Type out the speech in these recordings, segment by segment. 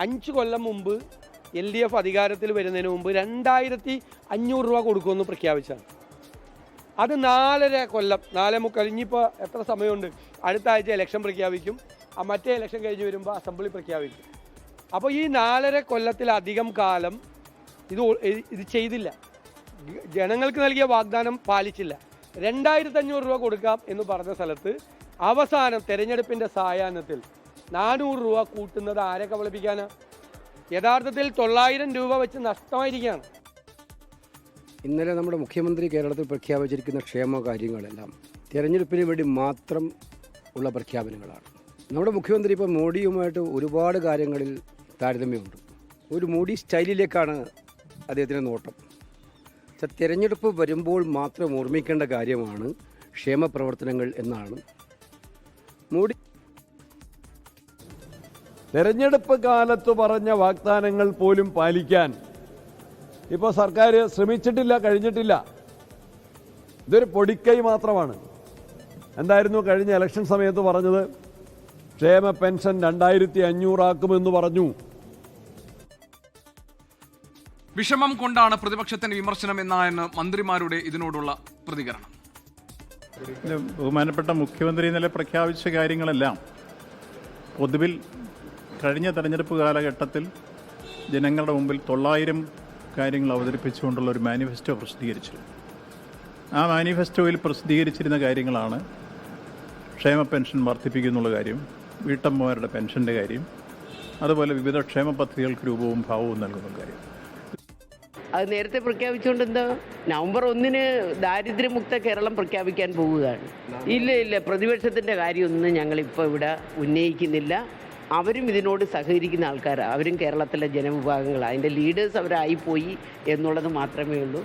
അഞ്ച് കൊല്ലം മുമ്പ് L D F അധികാരത്തിൽ വരുന്നതിന് മുമ്പ് രണ്ടായിരത്തി അഞ്ഞൂറ് രൂപ കൊടുക്കുമെന്ന് പ്രഖ്യാപിച്ചാണ് അത് നാലര കൊല്ലം നാലേ മുക്കാൽ ഇനിയിപ്പോൾ എത്ര സമയമുണ്ട്? അടുത്ത ആഴ്ച ഇലക്ഷൻ പ്രഖ്യാപിക്കും. ആ മറ്റേ ഇലക്ഷൻ കഴിഞ്ഞ് വരുമ്പോൾ അസംബ്ലി പ്രഖ്യാപിക്കും. അപ്പോൾ ഈ നാലര കൊല്ലത്തിലധികം കാലം ഇത് ഇത് ചെയ്തില്ല. ജനങ്ങൾക്ക് നൽകിയ വാഗ്ദാനം പാലിച്ചില്ല. രണ്ടായിരത്തി അഞ്ഞൂറ് രൂപ കൊടുക്കാം എന്ന് പറഞ്ഞ സ്ഥലത്ത് അവസാനം തെരഞ്ഞെടുപ്പിന്റെ സായാഹ്നത്തിൽ നാനൂറ് രൂപ കൂട്ടുന്നത് ആരെ കബളിപ്പിക്കാനാ യഥാർത്ഥത്തിൽ തൊള്ളായിരം രൂപ വെച്ച് നഷ്ടമായിരിക്കുകയാണ്. ഇന്നലെ നമ്മുടെ മുഖ്യമന്ത്രി കേരളത്തിൽ പ്രഖ്യാപിച്ചിരിക്കുന്ന ക്ഷേമ കാര്യങ്ങളെല്ലാം തിരഞ്ഞെടുപ്പിന് വേണ്ടി മാത്രം ഉള്ള പ്രഖ്യാപനങ്ങളാണ്. നമ്മുടെ മുഖ്യമന്ത്രി ഇപ്പോൾ മോഡിയുമായിട്ട് ഒരുപാട് കാര്യങ്ങളിൽ താരതമ്യമുണ്ട്. ഒരു മോഡി സ്റ്റൈലിലേക്കാണ് അദ്ദേഹത്തിന്റെ നോട്ടം. തിരഞ്ഞെടുപ്പ് വരുമ്പോൾ മാത്രം ഓർമ്മിക്കേണ്ട കാര്യമാണ് ക്ഷേമ പ്രവർത്തനങ്ങൾ എന്നാണ്. മോഡി തെരഞ്ഞെടുപ്പ് കാലത്ത് പറഞ്ഞ വാഗ്ദാനങ്ങൾ പോലും പാലിക്കാൻ ഇപ്പോൾ സർക്കാർ ശ്രമിച്ചിട്ടില്ല കഴിഞ്ഞിട്ടില്ല. ഇതൊരു പൊടിക്കൈ മാത്രമാണ്. എന്തായിരുന്നു കഴിഞ്ഞ ഇലക്ഷൻ സമയത്ത് പറഞ്ഞത്? ക്ഷേമ പെൻഷൻ രണ്ടായിരത്തി അഞ്ഞൂറാക്കുമെന്ന് പറഞ്ഞു. വിഷമം കൊണ്ടാണ് പ്രതിപക്ഷത്തിന് വിമർശനം എന്നാണ് മന്ത്രിമാരുടെ ഇതിനോടുള്ള പ്രതികരണം. ബഹുമാനപ്പെട്ട മുഖ്യമന്ത്രി ഇന്നലെ പ്രഖ്യാപിച്ച കാര്യങ്ങളെല്ലാം പൊതുവിൽ കഴിഞ്ഞ തെരഞ്ഞെടുപ്പ് കാലഘട്ടത്തിൽ ജനങ്ങളുടെ മുമ്പിൽ തൊള്ളായിരം കാര്യങ്ങൾ അവതരിപ്പിച്ചുകൊണ്ടുള്ള ഒരു മാനിഫെസ്റ്റോ പ്രസിദ്ധീകരിച്ചു ആ മാനിഫെസ്റ്റോയിൽ പ്രസിദ്ധീകരിച്ചിരുന്ന കാര്യങ്ങളാണ് ക്ഷേമ പെൻഷൻ വർദ്ധിപ്പിക്കുന്നുള്ള കാര്യം വീട്ടമ്മമാരുടെ പെൻഷന്റെ കാര്യം അതുപോലെ വിവിധ ക്ഷേമ പദ്ധതികൾക്ക് രൂപവും ഭാവവും നൽകുന്ന കാര്യം. അത് നേരത്തെ പ്രഖ്യാപിച്ചുകൊണ്ട് എന്താ? നവംബർ ഒന്നിന് ദാരിദ്ര്യമുക്ത കേരളം പ്രഖ്യാപിക്കാൻ പോവുകയാണ്. ഇല്ല ഇല്ല പ്രതിപക്ഷത്തിന്റെ കാര്യമൊന്നും ഞങ്ങളിപ്പോൾ ഇവിടെ ഉന്നയിക്കുന്നില്ല. അവരും ഇതിനോട് സഹകരിക്കുന്ന ആൾക്കാരാണ് അവരും കേരളത്തിലെ ജനവിഭാഗങ്ങളാണ് അതിന്റെ ലീഡേഴ്സ് അവരായി പോയി എന്നുള്ളത് മാത്രമേ ഉള്ളൂ.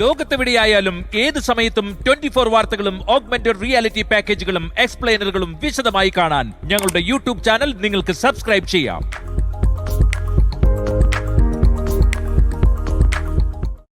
ലോകത്തെവിടെയായാലും ഏത് സമയത്തും ട്വന്റി ഫോർ വാർത്തകളും ഓഗ്മെന്റഡ് റിയാലിറ്റി പാക്കേജുകളും എക്സ്പ്ലെയിനറുകളും വിശദമായി കാണാൻ ഞങ്ങളുടെ യൂട്യൂബ് ചാനൽ നിങ്ങൾക്ക് സബ്സ്ക്രൈബ് ചെയ്യാം.